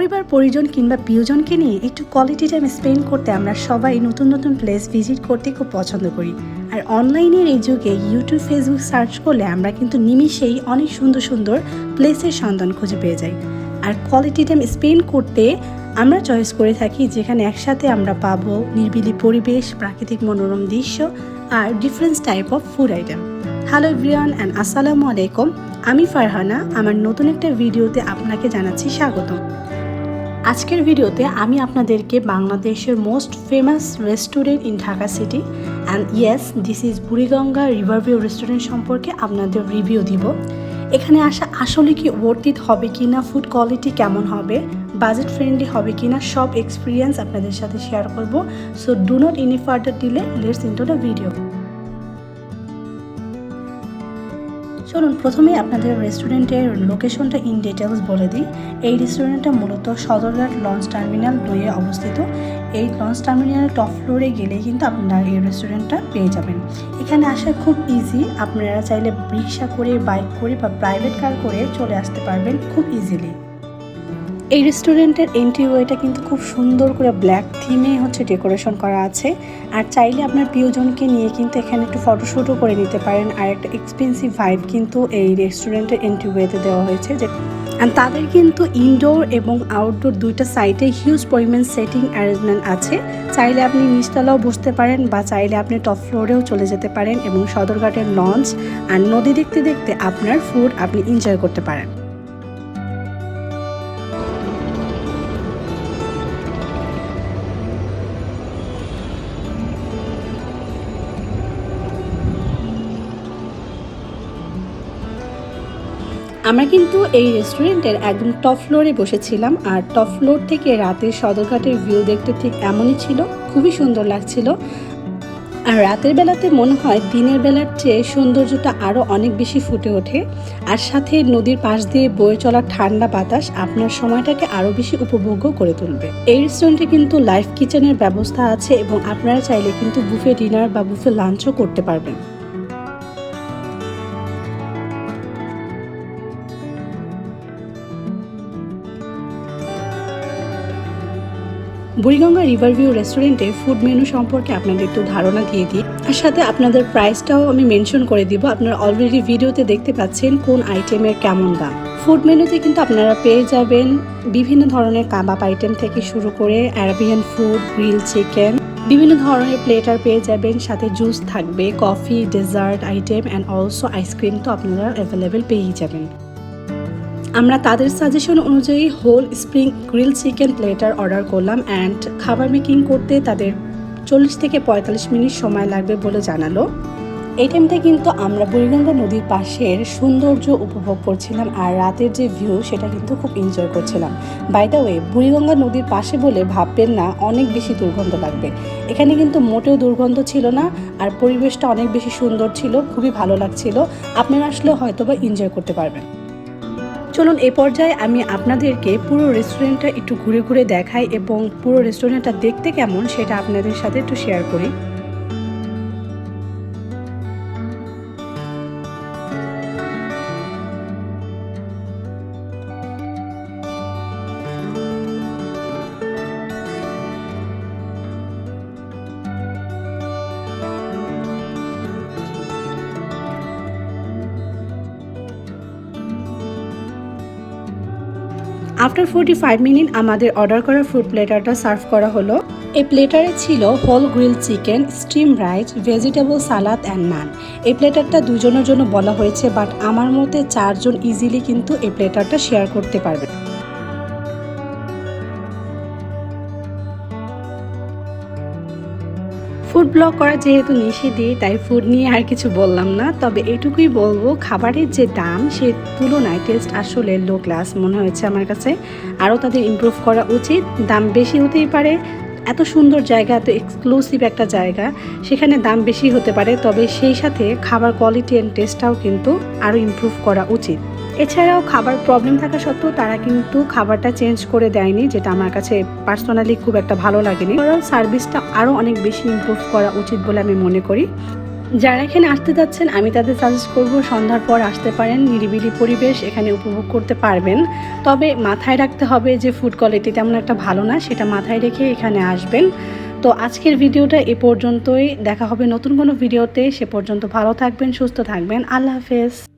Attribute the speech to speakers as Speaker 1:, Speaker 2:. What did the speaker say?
Speaker 1: পরিবার, পরিজন কিংবা প্রিয়জনকে নিয়ে একটু কোয়ালিটি টাইম স্পেন্ড করতে আমরা সবাই নতুন নতুন প্লেস ভিজিট করতে খুব পছন্দ করি। আর অনলাইনের এই যুগে ইউটিউব ফেসবুক সার্চ করলে আমরা কিন্তু নিমিষেই অনেক সুন্দর সুন্দর প্লেসের সন্ধান খুঁজে পেয়ে যাই। আর কোয়ালিটি টাইম স্পেন্ড করতে আমরা চয়েস করে থাকি যেখানে একসাথে আমরা পাবো নির্বিলি পরিবেশ, প্রাকৃতিক মনোরম দৃশ্য আর different type of food item hello everyone and আসসালামু আলাইকুম আমি ফারহানা, আমার নতুন একটা ভিডিওতে আপনাকে জানাচ্ছি স্বাগত আজকের ভিডিওতে আমি আপনাদেরকে বাংলাদেশের most famous restaurant in Dhaka city and yes this is Buriganga riverview restaurant সম্পর্কে আপনাদের রিভিউ দিব। এখানে আসা আসলে কি ওয়ার্থিত হবে কি না ফুড কোয়ালিটি কেমন হবে বাজেট ফ্রেন্ডলি হবে কি না সব এক্সপিরিয়েন্স আপনাদের সাথে শেয়ার করব। So do not any further delay let's into the video চলুন প্রথমে আপনাদের রেস্টুরেন্টের লোকেশনটা ইন ডিটেলস বলে দিই। এই রেস্টুরেন্টটা মূলত সদরঘাট লঞ্চ টার্মিনাল দুইয়ে অবস্থিত। এই লঞ্চ টার্মিনালের টপ ফ্লোরে গেলেই কিন্তু আপনারা এই রেস্টুরেন্টটা পেয়ে যাবেন। এখানে আসা খুব ইজি আপনারা চাইলে রিক্সা করে বাইক করে বা প্রাইভেট কার করে চলে আসতে পারবেন খুব ইজিলি এই রেস্টুরেন্টের এন্ট্রি ওয়েটা কিন্তু খুব সুন্দর করে ব্ল্যাক থিমে হচ্ছে ডেকোরেশন করা আছে। আর চাইলে আপনার প্রিয়জনকে নিয়ে কিন্তু এখানে একটু ফটোশ্যুটও করে নিতে পারেন। আর একটা এক্সপেন্সিভ ভাইব কিন্তু এই রেস্টুরেন্টের এন্ট্রি ওয়েতে দেওয়া হয়েছে যে আর তাদের কিন্তু ইনডোর এবং আউটডোর দুইটা সাইডে হিউজ পরিমাণ সেটিং অ্যারেঞ্জমেন্ট আছে। চাইলে আপনি নিচতলাও বসতে পারেন বা চাইলে আপনি টপ ফ্লোরেও চলে যেতে পারেন এবং সদরঘাটের লঞ্চ আর নদী দেখতে দেখতে আপনার ফুড আপনি এনজয় করতে পারেন। আমরা কিন্তু এই রেস্টুরেন্টের একদম টপ ফ্লোরে বসেছিলাম আর টপ ফ্লোর থেকে রাতের সদরঘাটের ভিউ দেখতে ঠিক এমনই ছিল, খুবই সুন্দর লাগছিল। আর রাতের বেলাতে মনে হয় দিনের বেলার চেয়ে সৌন্দর্যটা আরও অনেক বেশি ফুটে ওঠে। আর সাথে নদীর পাশ দিয়ে বয়ে চলা ঠান্ডা বাতাস আপনার সময়টাকে আরও বেশি উপভোগ্য করে তুলবে। এই রেস্টুরেন্টে কিন্তু লাইফ কিচেনের ব্যবস্থা আছে এবং আপনারা চাইলে কিন্তু বুফে ডিনার বা বুফে লাঞ্চও করতে পারবেন। বুড়িগঙ্গা রিভারভিউ রেস্টুরেন্টে ফুড মেনু সম্পর্কে আপনাদের একটু ধারণা দিয়ে দিই। আর সাথে আপনাদের প্রাইসটাও আমি মেনশন করে দিব। আপনারা অলরেডি ভিডিওতে দেখতে পাচ্ছেন কোন আইটেমের কেমন দাম। ফুড মেনুতে কিন্তু আপনারা পেয়ে যাবেন বিভিন্ন ধরনের কাবাব আইটেম থেকে শুরু করে অ্যারাবিয়ান ফুড গ্রিল চিকেন বিভিন্ন ধরনের প্লেটার পেয়ে যাবেন। সাথে জুস থাকবে coffee dessert item and also ice cream তো আপনারা অ্যাভেলেবেল পেয়েই যাবেন। আমরা তাদের সাজেশন অনুযায়ী whole spring grill chicken platter order করলাম অ্যান্ড খাবার মেকিং করতে তাদের চল্লিশ থেকে পঁয়তাল্লিশ মিনিট সময় লাগবে বলে জানালো। এই টাইমটা কিন্তু আমরা বুড়িগঙ্গা নদীর পাশের সৌন্দর্য উপভোগ করছিলাম আর রাতের যে ভিউ সেটা কিন্তু খুব এনজয় করছিলাম। বাই দ্য ওয়ে বুড়িগঙ্গা নদীর পাশে বলে ভাববেন না, অনেক বেশি দুর্গন্ধ লাগবে। এখানে কিন্তু মোটেও দুর্গন্ধ ছিল না আর পরিবেশটা অনেক বেশি সুন্দর ছিল, খুবই ভালো লাগছিল। আপনারা আসলে হয়তো বা এনজয় করতে পারবেন। চলুন এই পর্যায়ে আমি আপনাদেরকে পুরো রেস্টুরেন্টটা একটু ঘুরে ঘুরে দেখাই এবং পুরো রেস্টুরেন্টটা দেখতে কেমন সেটা আপনাদের সাথে একটু শেয়ার করি। আফটার ফোর্টি ফাইভ মিনিট আমাদের অর্ডার করা ফুড প্লেটারটা সার্ভ করা হলো। এই প্লেটারে ছিল whole grill chicken steam rice vegetable salad and naan এই প্লেটারটা দুজনের জন্য বলা হয়েছে বাট আমার মতে চারজন ইজিলি কিন্তু এই প্লেটারটা শেয়ার করতে পারবে। ফুড ব্লগ করা যেহেতু নিষেধই, তাই ফুড নিয়ে আর কিছু বললাম না। তবে এটুকুই বলব, খাবারের যে দাম, সে তুলনায় টেস্ট আসলে লো ক্লাস মনে হয়েছে আমার কাছে। আরও তাদের ইমপ্রুভ করা উচিত। দাম বেশি হতেই পারে। এত সুন্দর জায়গা, এত এক্সক্লুসিভ একটা জায়গা, সেখানে দাম বেশি হতে পারে। তবে সেই সাথে খাবার কোয়ালিটি অ্যান্ড টেস্টটাও কিন্তু আরও ইমপ্রুভ করা উচিত। এছাড়াও খাবার প্রবলেম থাকা সত্ত্বেও তারা কিন্তু খাবারটা চেঞ্জ করে দেয়নি, যেটা আমার কাছে পার্সোনালি খুব একটা ভালো লাগেনি। ওভারঅল সার্ভিসটা আরও অনেক বেশি ইম্প্রুভ করা উচিত বলে আমি মনে করি। যারা এখানে আসতে যাচ্ছেন, আমি তাদের সাজেস্ট করব সন্ধ্যার পর আসতে পারেন, নিরিবিলি পরিবেশ এখানে উপভোগ করতে পারবেন। তবে মাথায় রাখতে হবে যে ফুড কোয়ালিটি তেমন একটা ভালো না, সেটা মাথায় রেখে এখানে আসবেন। তো আজকের ভিডিওটা এ পর্যন্তই। দেখা হবে নতুন কোনো ভিডিওতে। সে পর্যন্ত ভালো থাকবেন, সুস্থ থাকবেন। আল্লাহ হাফেজ।